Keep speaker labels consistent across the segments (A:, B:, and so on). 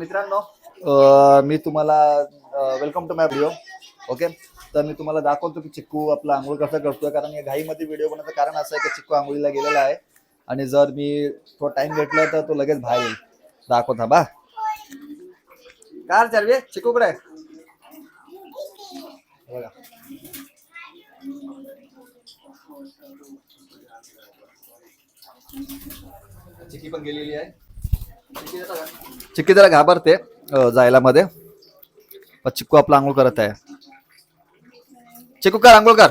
A: मित्रांनो मी तुम्हाला welcome to my video okay तर मी तुम्हाला दाखवतो की चिक्कू आपला आंघोळ कसं करतोय कारण या घाईमध्ये व्हिडिओ बनवायचं कारण असं आहे की चिक्कू आंघोळीला गेलेला आहे. आणि जर मी थोडा टाइम भेटला तर तो लगेच बाहेर येईल. दाखवता बा काय चालवे? चिक्कू कडे बघा. चिक्की पण गेलेली आहे. चिक्की जरा- घाबरते जायला मध्ये चिक्कू आपला आंघोळ करत आहे. चिक्कू कर आंघोळ कर.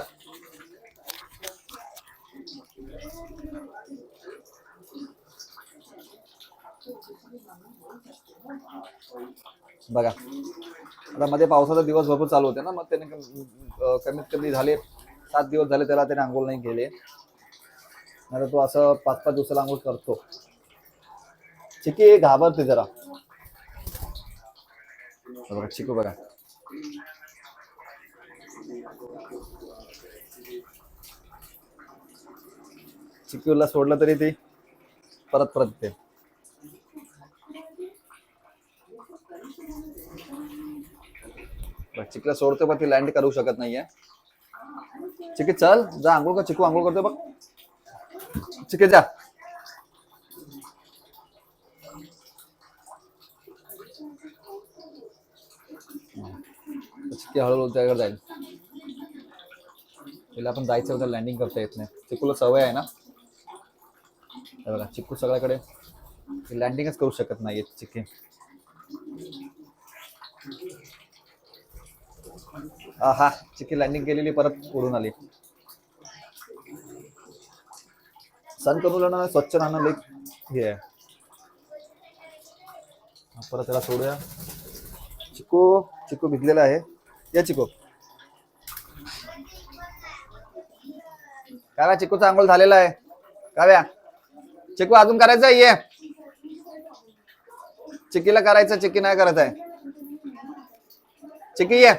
A: बघा. आता मध्ये पावसाचा दिवस भरपूर चालू होते ना मग त्याने कमीत कमी झाले सात दिवस झाले त्याला त्याने आंघोळ नाही केले. नाही तो असं पाच पाच दिवसाला आंघोळ करतो. चिकी घाबरते जरा. बघा चिकू बघा. चिकूला सोडलं तरी ती परत परत ते चिकला सोडतो पण ती लँड करू शकत नाहीये. चिकी चल. जा आंघोळ कर चिकू आंघोळ करतो बघ. चिके जा. ती हळूहळू त्याकडे जाईल. तिला आपण जायचं होतं लँडिंग करता येत नाही. चिकूला सवय आहे ना? बघा चिक्कू सगळ्याकडे लँडिंगच करू शकत नाही चिक्की हा चिक्की लँडिंग केलेली परत उडून आली. सण करून ना स्वच्छ राहणं लई हे आहे. परत त्याला सोडूया. चिकू चिकू भिजलेला आहे. या चिकू. काव्या चिकूचा आंघोळ झालेला आहे. काव्या चिकू अजून करायचं आहे? ये. चिकीला करायचं चिकी नाही करत आहे. चिकी ये.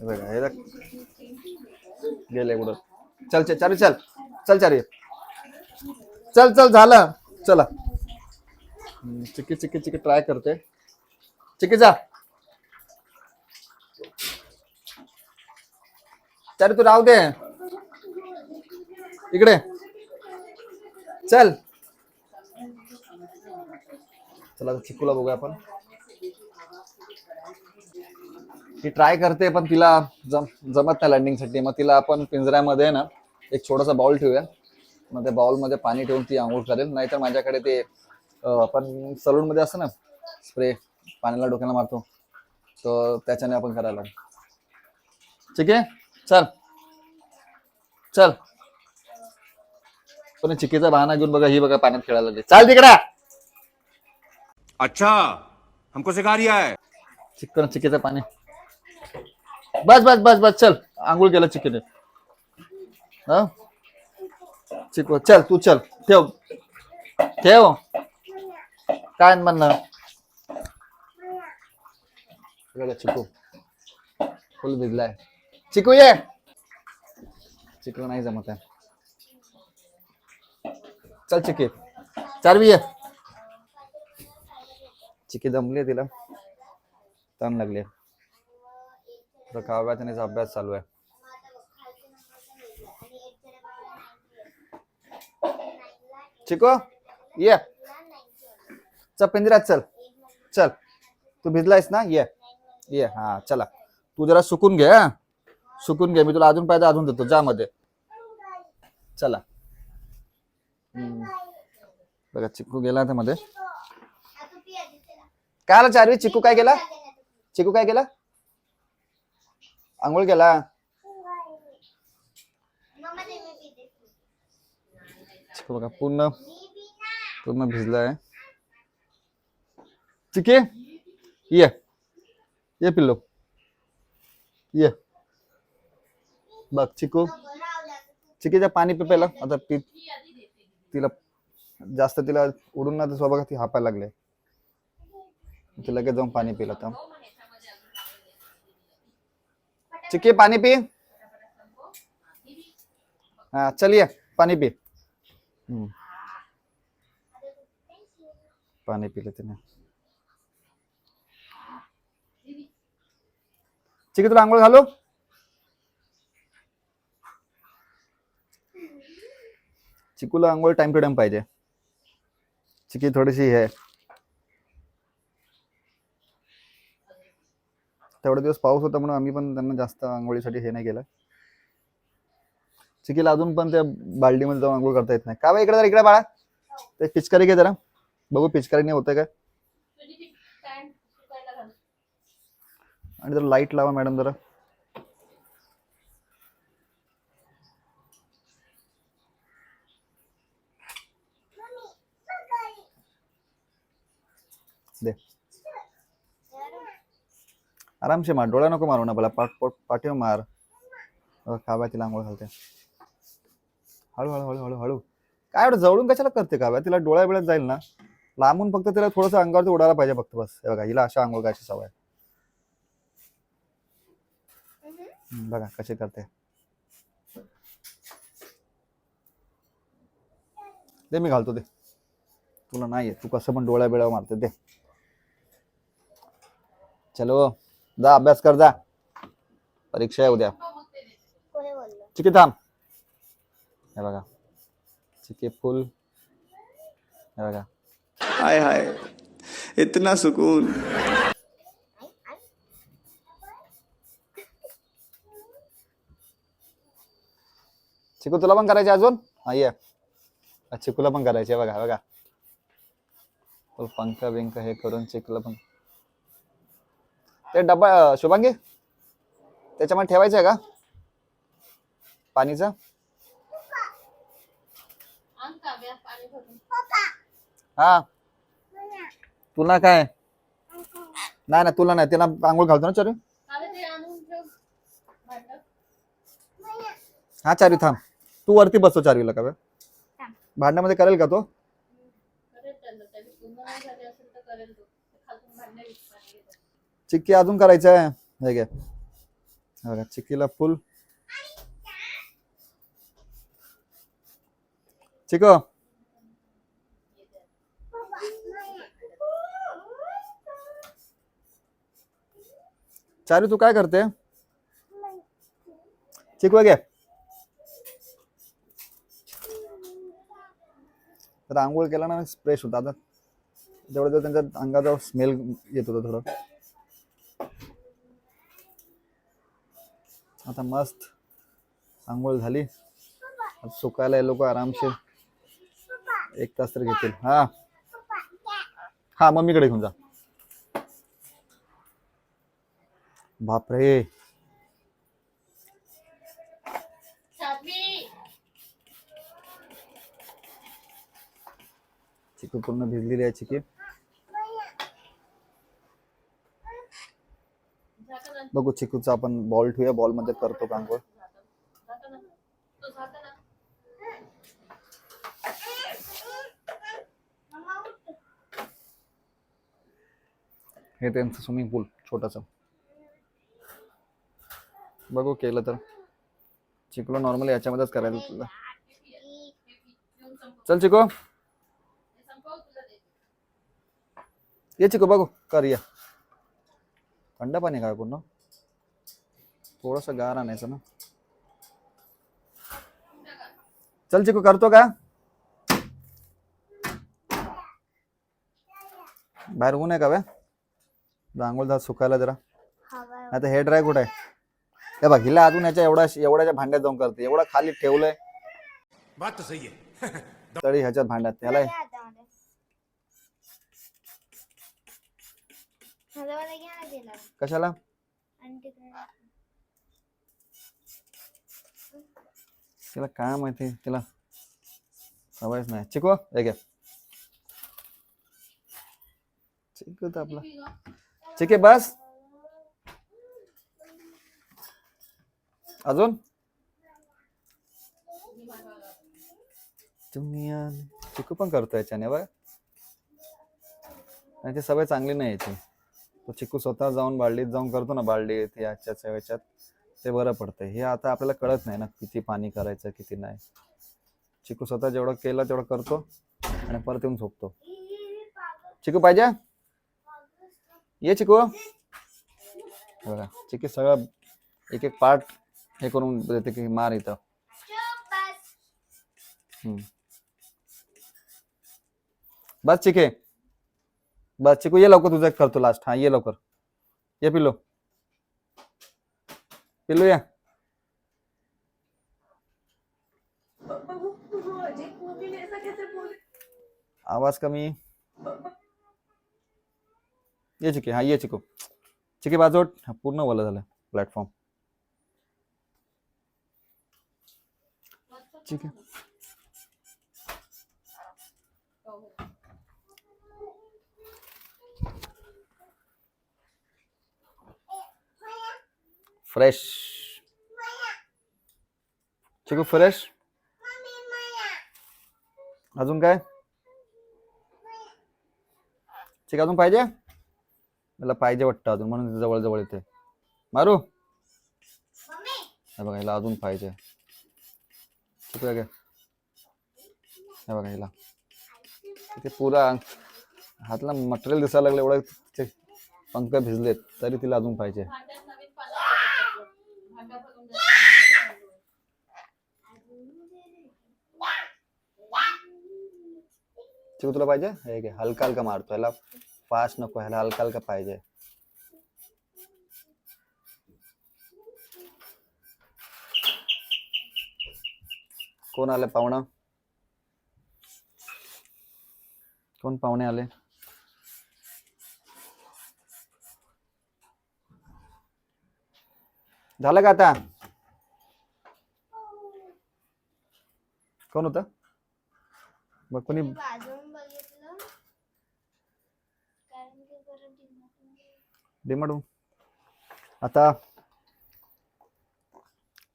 A: बघा हे गेले कुठं? चल चल चारी चल. चल चारी चल चल झालं. चला. चिकी चिकी चिकी ट्राय करते. चिकी जा. तर तू राहू दे. इकडे. चल. चला चिकूला बघूया आपण. ती ट्राय करते पण तिला जम जमत नाही लँडिंगसाठी. मग तिला आपण पिंजऱ्यामध्ये ना एक छोटासा बाउल ठेवूया. मग त्या बाउलमध्ये पाणी ठेवून ती आंघोळ करेल. नाहीतर माझ्याकडे ते आपण सलून मध्ये असतं ना स्प्रे पाण्याला डोक्याला मारतो. तर त्याच्याने आपण करायला ठीक आहे? चल. चल. पण चिकीचा बहाना घेऊन बघा ही बघा पाण्यात खेळायला लागली. चाल तिकडे.
B: अच्छा हमको सिखा रिया है.
A: चिकन चिकीचं पाणी. बस बस बस बस चल. आंघोळ केलं चिकीने हा? चिकू चल तू चल. ठेव. ठेव. काय म्हणणं चिकू। ये। चिकू नाही जमत। आहे चल चिकी। चारवी ये चिकी दमली तिला ताण लागली अभ्यास चालू आहे चिको, ये। चल पिंजऱ्यात चल। चल। तू भिजलायस ना, ये। ये हा चला. तू जरा सुकून घे हा. सुकून घे मी तुला अजून पाहिजे अजून देतो जा मध्ये. चला. हम्म. बघा चिकू गेला त्या मध्ये. काय आला चारवी? चिकू काय केला? चिकू काय केला? आंघोळ केला. चिकू बघा पूर्ण पूर्ण भिजलाय. चिके ये. ये पिल्लो। ये। बघ चिकू। चिकीचं पाणी पि प्यायला आता पी तिला जास्त तिला उडून ना तसं बघा ती हापायला लागले. ती लगेच जाऊन पाणी पिलं आता. चिकी पानी पी. हाँ चलिए पानी पी. हम्म. पाणी पिलं तिने चिकी तुला आंघोळ घालू? चिकूला आंघोळ टाइम टू टाइम पाहिजे. चिकी थोडीशी हे. तेवढे दिवस पाऊस होता म्हणून आम्ही पण त्यांना जास्त आंघोळीसाठी हे नाही केलं. चिकीला अजून पण त्या बाल्डीमध्ये जाऊन आंघोळ करता येत नाही. का बा इकडे जरा इकडे बाळा. ते पिचकारी घे जरा. बघू पिचकारीने होतंय काय
C: तुझी ती पॅन्ट सुकायला घाल
A: आणि जरा लाइट लावा मॅडम जरा. दे. आरामशे मार डोळा नको मारू ना मला पाठ पोट मार. बघा, काव्या तिला आंघोळ घालते. हळू हळू हळू हळू हळू. काय एवढं जवळून कशाला करते काव्या तिला डोळ्या बिळ्यात जाईल ना. लांबून फक्त तिला थोडस अंगावरती उडायला पाहिजे फक्त बस. हे बघा हिला अशा आंघोळ गायची सवय आहे. हम्म, बघा कशी करते. दे मी घालतो दे. तुला नाही तू कसं पण डोळ्या बिळ्या मारते दे. चलो जा अभ्यास कर जा. परीक्षा आहे उद्या.
C: हो, ते
A: चिकी थांब. हे बघा. चिकी फुल. हे बघा.
D: हाय हाय. इतना सुकून.
A: चिकू तुला पण करायचे अजून? हा ये. चिकूला पण करायचे बघा बघा. पंख बिंक हे करून चिकूला पण. ते डब्बा शुभांगी त्याच्यामध्ये ठेवायचं आहे का? पाणीचं? हा. तुला काय? नाही ना तुला नाही तिला आंघोळ घालतो ना चारू. हा चारू थांब. तू वरती बसतो चारवीला का बे? भांड्यामध्ये करेल का तो. चिक्की अजून करायचं आहे हे घे. बघा चिक्कीला फुल. चिको. चारू तू काय करते? चिकू घे. तर आंघोळ केला ना फ्रेश होता. आता तेवढं तर त्यांच्या अंगाचा स्मेल येत होता थोडं. आता मस्त आंघोळ झाली. सुकायला हे लोक आरामशीर एक तास तर घेतील. हा. हा मम्मीकडे घेऊन जा. बापरे. चिकू पूर्ण भिजलेली आहे चिकी बघू चिकूचा आपण बॉल ठेवूया बॉलमध्ये करतो का हे त्यांचं स्विमिंग पूल छोटस बघू केलं तर चिकूला नॉर्मली याच्यामध्येच करायला तुला चल चिकू
C: हे संपव तुला दे.
A: ये चिकू बघू कर या. थंड पाणी काय पूर्ण? थोडस गार आणायचं ना चल चिकू करतो का? बाहेर ऊन आहे का बे? आंघोळ झालं सुकायला जरा. आता हेअर ड्राय कुठे आहे? हे बघ हिला अजून याच्या एवढ्या एवढ्याच्या भांड्यात जाऊन करते. एवढं खाली ठेवलंय.
B: बात तो सही है
A: तरी ह्याच्यात भांड्यात त्याला कशाला? तिला काय माहिती? तिला सवयच नाही. चिकू हे चिकू तर आपला. चिके बस. अजून? तुम्ही चिकू पण करतो याच्याने बघ ती सवय चांगली नाही याची. तो चिकू स्वतः जाऊन बाळडीत जाऊन करतो ना बाल्डीत याच्यात याच्यात ते बरं पडतं हे आता आपल्याला कळत नाही ना किती पाणी करायचं किती नाही. चिकू स्वतः जेवढं केलं तेवढं करतो आणि परत येऊन झोपतो. चिकू पाहिजे? ये चिकू. बघा चिकी सगळं एक एक पार्ट हे करून देते की मार इथं.
E: बस
A: बस चिके. बस चिकू ये लवकर तुझं एक करतो लास्ट हा ये लवकर। ये पिल्लू। पिल्लू या। आवाज़ कमी। ये चिके हा ये चिकू। चिके बाजूट हा, पूर्ण ओला झालं प्लॅटफॉर्म ठीक फ्रेश चिकू फ्रेश अजून काय? चिक अजून पाहिजे? मला पाहिजे वाटतं अजून म्हणून जवळ जवळ येते. मारू? हे बघा हिला अजून पाहिजे. चिकू हे घे. हे बघा हिला. ते पुरा हातला मटेरियल दिसायला लागलं एवढं पंख भिजलेत तरी तिला अजून पाहिजे
C: भांड्यात नवीन पाणी भांडा भरून जातं.
A: चिकू तुला पाहिजे? हे घे हलका हलका मारतो. ह्याला फास्ट नको ह्याला हलका हलका पाहिजे. कोण आले पाहुणा? कोण पाहुणे आले? झालं का आता? कोण होतं? बघ कोणी
E: डिमांड
A: आता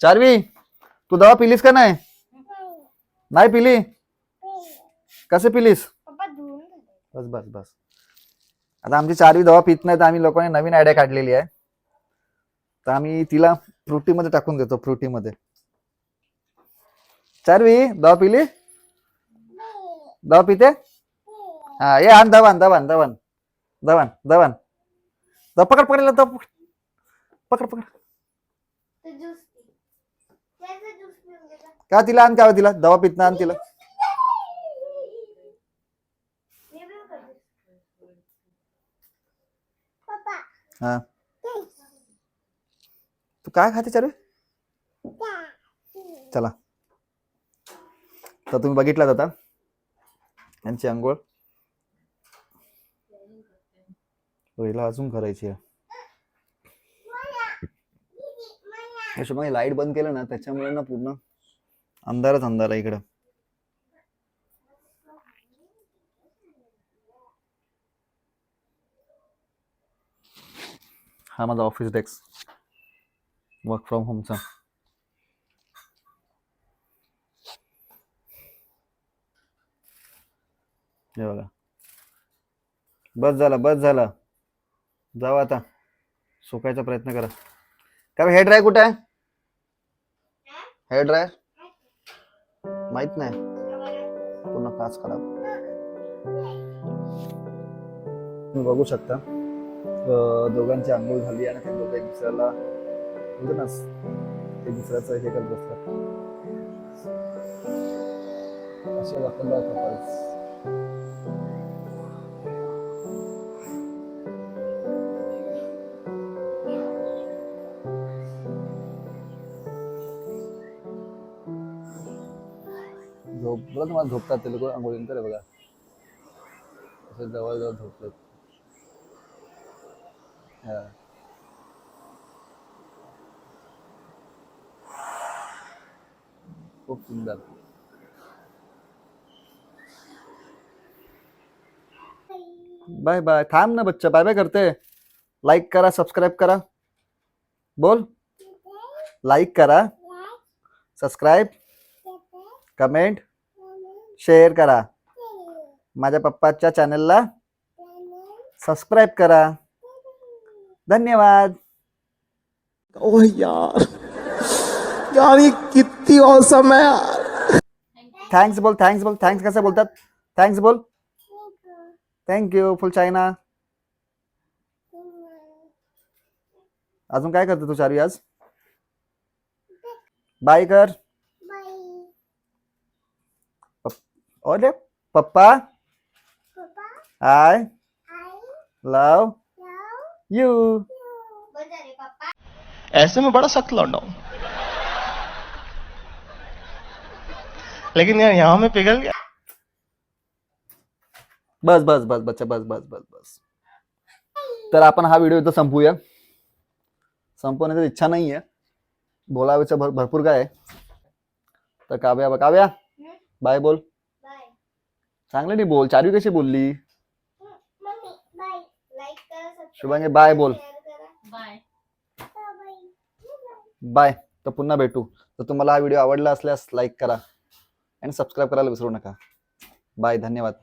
A: चारवी तू दवा पिलीस का नाही? नाही पिली? कसे पिलीस? बस बस बस. आता आमची चारवी दवा पित नाही तर आम्ही लोकांनी नवीन आयडिया काढलेली आहे. तर आम्ही तिला फ्रुटीमध्ये टाकून देतो फ्रुटीमध्ये. चारवी दवा पिली? दवा पिते? हा ये आण दवान दवान दवान दवान दवान दवा पकड पकड दवा पकड. पकड. का तिला आण का तिला? दवा पित नाही आण तिला. हा. काय खाते चारू चला. तर तुम्ही बघितलात आता. यांची आंघोळ. पहिला अजून करायची लाइट बंद केलं ना त्याच्यामुळे ना पूर्ण अंधारच अंधार आहे इकडं. हा माझा ऑफिस डेस्क वर्क फ्रॉम होमचा हे बघा. बस झाला बस झाला. जाऊ आता. सुकायचा प्रयत्न करा. काय हेड ड्राय कुठे आहे? Head dry? माहीत नाही. पूर्ण काच खराब. तुम्ही बघू शकता. दोघांची आंघोळ झाली आणि ते दोघं एक दुसऱ्याला बोलतो ना ते दुसऱ्याचं हे करत बसतात असे दाखवलं कपल्स झोप बघा तुम्हाला झोपतात ते लोक आंघोळीनंतर आहे बघा. असं जवळजवळ झोपतात. हा. खूप सुंदर बाय बाय थांब ना बच्चा बाय बाय करते लाईक करा सबस्क्राईब करा बोल लाईक करा सबस्क्राईब कमेंट शेअर करा माझ्या पप्पाच्या चॅनलला सबस्क्राईब करा। धन्यवाद।
D: ओह यार यार ये कितनी औसम है यार
A: थँक्स बोल थैंक्स बोल थँक्स कसं बोलतात थँक्स बोल। थँक्यू फुल चायना अजून काय करते तू चारू आज? बाय कर।
E: बाई
A: अरे पप्पा?
E: आई
A: लव यू
D: ऐसे में बड़ा सख्त लौंडा हूँ। लेकिन यार यहाँ में पिघल गया।
A: बस बस बस बच्चा बस बस बस बस। तर आपण हा व्हिडिओ इथं संपूया. संपवण्याची इच्छा नाही आहे. बोलायचं भर भरपूर काय आहे. तर काव्या काव्या. बाय बोल.
E: बाय.
A: चांगलं नाही बोल. चारवी कशी बोलली?
E: Mummy bye. लाईक करा सबस्क्राईब
A: शुभांगी बाय बोल. बाय. तर पुन्हा भेटू. तर तुम्हाला हा व्हिडिओ आवडला असल्यास लाईक करा. आणि सबस्क्राईब करायला विसरू नका. बाय धन्यवाद.